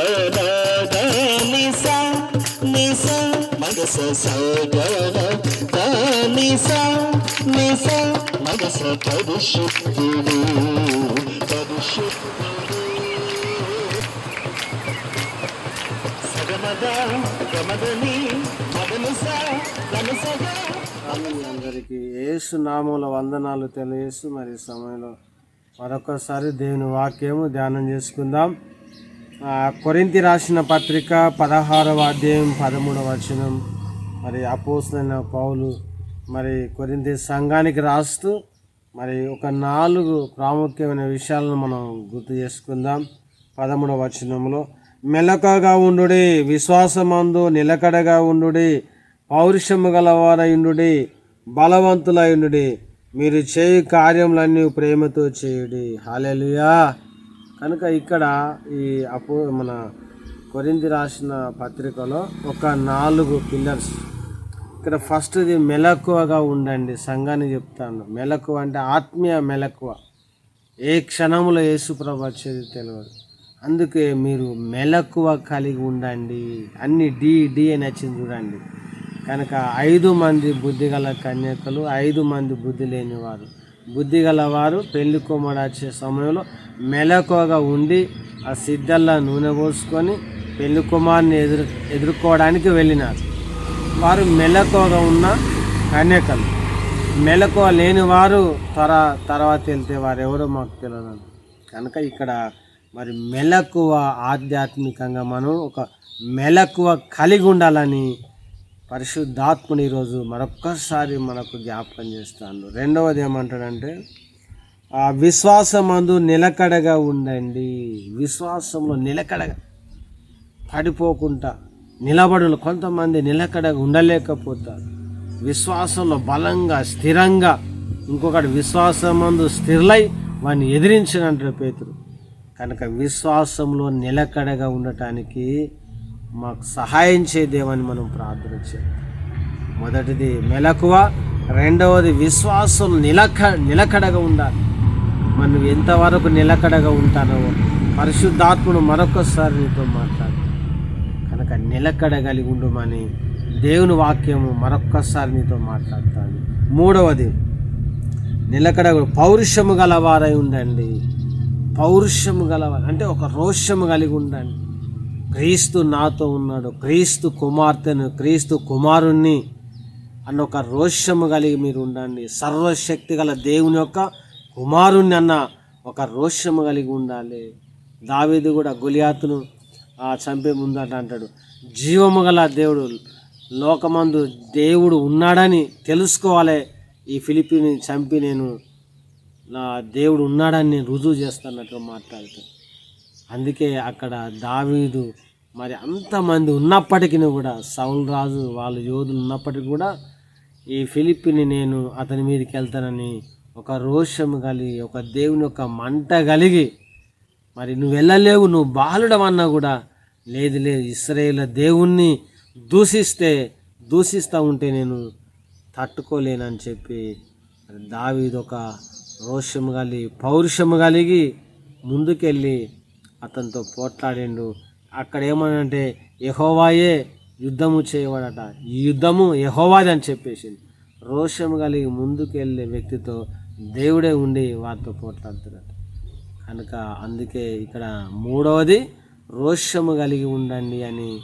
గద నిస మగస మగస సగమద గమదని అందరికీ నామముల వందనాలు తెలియజేస్తూ మరి సమయంలో మరొకసారి దేవుని వాక్యము ధ్యానం చేసుకుందాం. కొరింతి రాసిన పత్రిక పదహారవ అధ్యాయం పదమూడవ వచనం. మరి అపోసలైన పౌలు మరి కొరింతి సంఘానికి రాస్తూ మరి ఒక నాలుగు ప్రాముఖ్యమైన విషయాలను మనం గుర్తు చేసుకుందాం. పదమూడవ వచనంలో మెలకగా ఉండుడి విశ్వాసమందు నిలకడగా ఉండుడి పౌరుషము గలవారయుండుడి బలవంతులయుండుడి మీరు చేయు కార్యములన్నీ ప్రేమతో చేయుడి. హాలెలుయా కనుక ఇక్కడ ఈ అపో మన కొరింది రాసిన పత్రికలో ఒక నాలుగు పిల్లర్స్ ఇక్కడ ఫస్ట్ది మెలకువగా ఉండండి సంఘాన్ని చెప్తాను. మెలకువ అంటే ఆత్మీయ మెలకువ. ఏ క్షణంలో యేసుప్రభు వచ్చేది తెలియదు అందుకే మీరు మెలకువ కలిగి ఉండండి. అన్ని డి డి అని వచ్చింది చూడండి. కనుక ఐదు మంది బుద్ధిగల కన్యకలు ఐదు మంది బుద్ధి లేనివారు. బుద్ధి గలవారు పెళ్ళి కొమ్మడి వచ్చే సమయంలో మెలకువగా ఉండి ఆ సిద్ధల్లా నూనె పోసుకొని పెళ్ళి కుమారుని ఎదురు ఎదుర్కోవడానికి వెళ్ళినారు. వారు మెలకువగా ఉన్న కన్యకలు. మెలకువ లేని వారు త్వర తర్వాత వెళ్తే వారు ఎవరో మాకు తెలియదు కనుక ఇక్కడ మరి మెలకువ ఆధ్యాత్మికంగా మనం ఒక మెలకువ కలిగి ఉండాలని పరిశుద్ధాత్ముని ఈరోజు మరొక్కసారి మనకు జ్ఞాపకం చేస్తాను. రెండవది ఏమంటాడంటే ఆ విశ్వాసమందు నిలకడగా ఉండండి. విశ్వాసంలో నిలకడగా పడిపోకుండా నిలబడులు. కొంతమంది నిలకడగా ఉండలేకపోతారు. విశ్వాసంలో బలంగా స్థిరంగా ఇంకొకటి విశ్వాసమందు స్థిరలై వాడిని ఎదిరించినంటారు పేతురు. కనుక విశ్వాసంలో నిలకడగా ఉండటానికి మాకు సహాయం చేయదేమని మనం ప్రార్థన చేయాలి మొదటిది మెలకువ రెండవది విశ్వాసం నిలక నిలకడగా ఉండాలి. మనం ఎంతవరకు నిలకడగా ఉంటానో పరిశుద్ధాత్మను మరొకసారి నీతో మాట్లాడు. కనుక నిలకడ కలిగి ఉండమని దేవుని వాక్యము మరొక్కసారి నీతో మాట్లాడతాను. మూడవది నిలకడ పౌరుషము గలవారై ఉండండి. పౌరుషము గలవారు అంటే ఒక రోషము కలిగి ఉండండి. క్రీస్తు నాతో ఉన్నాడు క్రీస్తు కుమార్తెను క్రీస్తు కుమారుణ్ణి అన్న ఒక రోషము కలిగి మీరు ఉండండి. సర్వశక్తి గల దేవుని యొక్క కుమారుణ్ణి అన్న ఒక రోషము కలిగి ఉండాలి. దావీదు కూడా గులియాతును చంపే ముందట అంటాడు. జీవము గల దేవుడు లోకమందు దేవుడు ఉన్నాడని తెలుసుకోవాలి. ఈ ఫిలిపిని చంపి నేను నా దేవుడు ఉన్నాడని నేను రుజువు చేస్తున్నట్టుగా మాట్లాడుతాను అందుకే అక్కడ దావీదు మరి అంతమంది ఉన్నప్పటికీ కూడా సౌల్ రాజు వాళ్ళ యోధులు ఉన్నప్పటికీ కూడా ఈ ఫిలిప్పిని నేను అతని మీదకి వెళ్తానని ఒక రోషం కలిగి ఒక దేవుని యొక్క మంట కలిగి మరి నువ్వు వెళ్ళలేవు నువ్వు బాలుడమన్నా కూడా లేదు లేదు ఇస్రాయేల్ దేవుణ్ణి దూషిస్తే దూషిస్తూ ఉంటే నేను తట్టుకోలేనని చెప్పి మరి దావీదు ఒక రోషము కలిగి పౌరుషము కలిగి ముందుకెళ్ళి అతనితో పోట్లాడిండు. అక్కడ ఏమనంటే యహోవాయే యుద్ధము చేయవాడట ఈ యుద్ధము యహోవాది అని చెప్పేసింది రోషం కలిగి ముందుకెళ్ళే వ్యక్తితో దేవుడే ఉండి వారితో పోట్లాడుతున్నాడు. కనుక అందుకే ఇక్కడ మూడవది రోషము కలిగి ఉండండి అని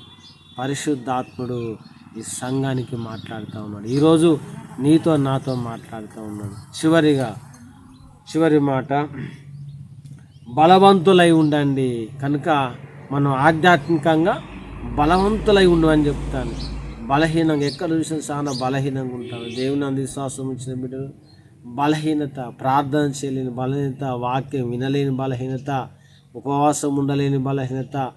పరిశుద్ధాత్ముడు ఈ సంఘానికి మాట్లాడుతూ ఉన్నాడు. ఈరోజు నీతో నాతో మాట్లాడుతూ ఉన్నాడు. చివరిగా చివరి మాట బలవంతులై ఉండండి. కనుక మనం ఆధ్యాత్మికంగా బలవంతులై ఉండమని చెప్తాను. బలహీనంగా ఎక్కడ చూసినా చాలా బలహీనంగా ఉంటాను. దేవుని అందు విశ్వాసం ఇచ్చిన బిడ్డలు బలహీనత ప్రార్థన చేయలేని బలహీనత వాక్యం వినలేని బలహీనత ఉపవాసం ఉండలేని బలహీనత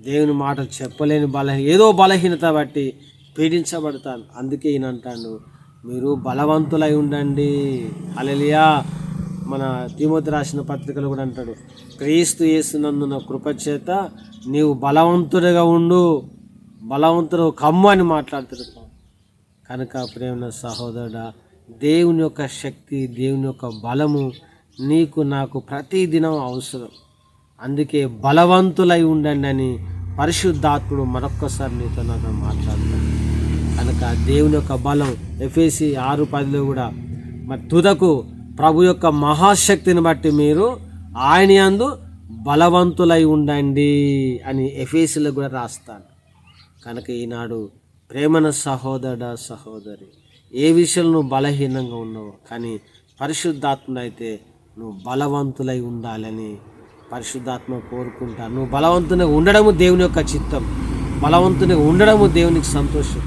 దేవుని మాట చెప్పలేని బలహీన ఏదో బలహీనత బట్టి పీడించబడతాను. అందుకే ఈయన అంటాను మీరు బలవంతులై ఉండండి. అలలియా మన తిమోతి రాసిన పత్రికలు కూడా అంటాడు క్రీస్తు చేస్తున్నందున కృపచేత నీవు బలవంతుడిగా ఉండు బలవంతుడు కమ్ము అని మాట్లాడుతున్నాడు కనుక ప్రేమ సహోదరుడా దేవుని యొక్క శక్తి దేవుని యొక్క బలము నీకు నాకు ప్రతిదినం అవసరం. అందుకే బలవంతులై ఉండండి అని పరిశుద్ధాత్ముడు మరొక్కసారి నీతో నాతో మాట్లాడుతున్నాడు కనుక దేవుని యొక్క బలం ఎఫ్ఏసి ఆరు పదిలో కూడా మరి తుదకు ప్రభు యొక్క మహాశక్తిని బట్టి మీరు ఆయన యందు బలవంతులై ఉండండి అని ఎఫేసీలో కూడా రాస్తాను కనుక ఈనాడు ప్రేమన సహోదర సహోదరి ఏ విషయంలో నువ్వు బలహీనంగా ఉన్నావు కానీ పరిశుద్ధాత్మ అయితే నువ్వు బలవంతులై ఉండాలని పరిశుద్ధాత్మ కోరుకుంటా నువ్వు బలవంతునిగా ఉండడము దేవుని యొక్క చిత్తం బలవంతునిగా ఉండడము దేవునికి సంతోషం.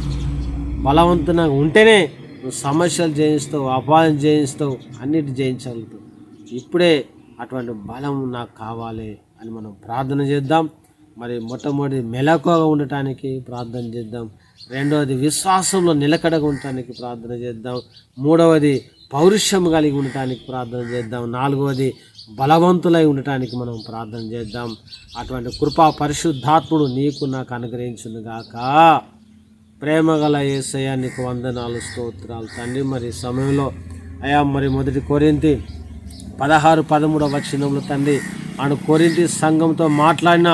బలవంతునిగా ఉంటేనే నువ్వు సమస్యలు జయించుతావు అపాయం జయించుతావు అన్నిటి జయించగలుగుతావు ఇప్పుడే. అటువంటి బలం నాకు కావాలి అని మనం ప్రార్థన చేద్దాం. మరి మొట్టమొదటి మెలకువగా ఉండటానికి ప్రార్థన చేద్దాం. రెండవది విశ్వాసంలో నిలకడగా ఉండటానికి ప్రార్థన చేద్దాం. మూడవది పౌరుషం కలిగి ఉండటానికి ప్రార్థన చేద్దాం. నాలుగవది బలవంతులై ఉండటానికి మనం ప్రార్థన చేద్దాం. అటువంటి కృపా పరిశుద్ధాత్ముడు నీకు నాకు అనుగ్రహించును గాక ప్రేమగల ఏసయ్య నీకు వందనాలు స్తోత్రాలు. తండ్రి మరి సమయంలో అయా మరి మొదటి కొరింతి పదహారు పదమూడవ వచనంలో తండ్రి ఆడు కొరింతి సంఘంతో మాట్లాడిన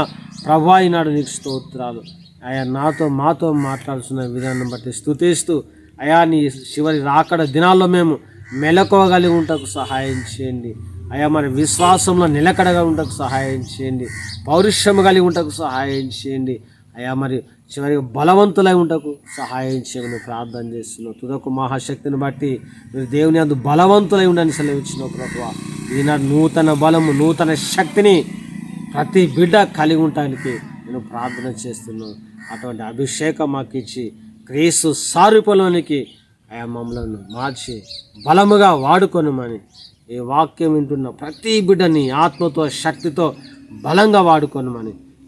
ప్రభా ఈనాడు నీకు స్తోత్రాలు. అయా నాతో మాతో మాట్లాడుతున్న విధానం బట్టి స్తుతిస్తూ అయా నీ చివరి రాకడ దినాల్లో మేము మెలకువగలిగి ఉంటకు సహాయం చేయండి. అయా మరి విశ్వాసంలో నిలకడగా ఉంటకు సహాయం చేయండి. పౌరుషము కలిగి ఉంటకు సహాయం చేయండి. అయా మరి చివరికి బలవంతులై ఉండకు. సహాయం చేయమని ప్రార్థన చేస్తున్నావు తుదకు మహాశక్తిని బట్టి మీరు దేవుని అందు బలవంతులై ఉండని సెలవిచ్చినావు ప్రభు ఈనాడు నూతన బలము నూతన శక్తిని ప్రతి బిడ్డ కలిగి ఉండటానికి నేను ప్రార్థన చేస్తున్నాను. అటువంటి అభిషేకం మాకు ఇచ్చి క్రీస్తు సారూపంలోనికి ఆయా మమ్మలను మార్చి బలముగా వాడుకొనమని ఈ వాక్యం వింటున్న ప్రతి బిడ్డని ఆత్మతో శక్తితో బలంగా వాడుకొనమని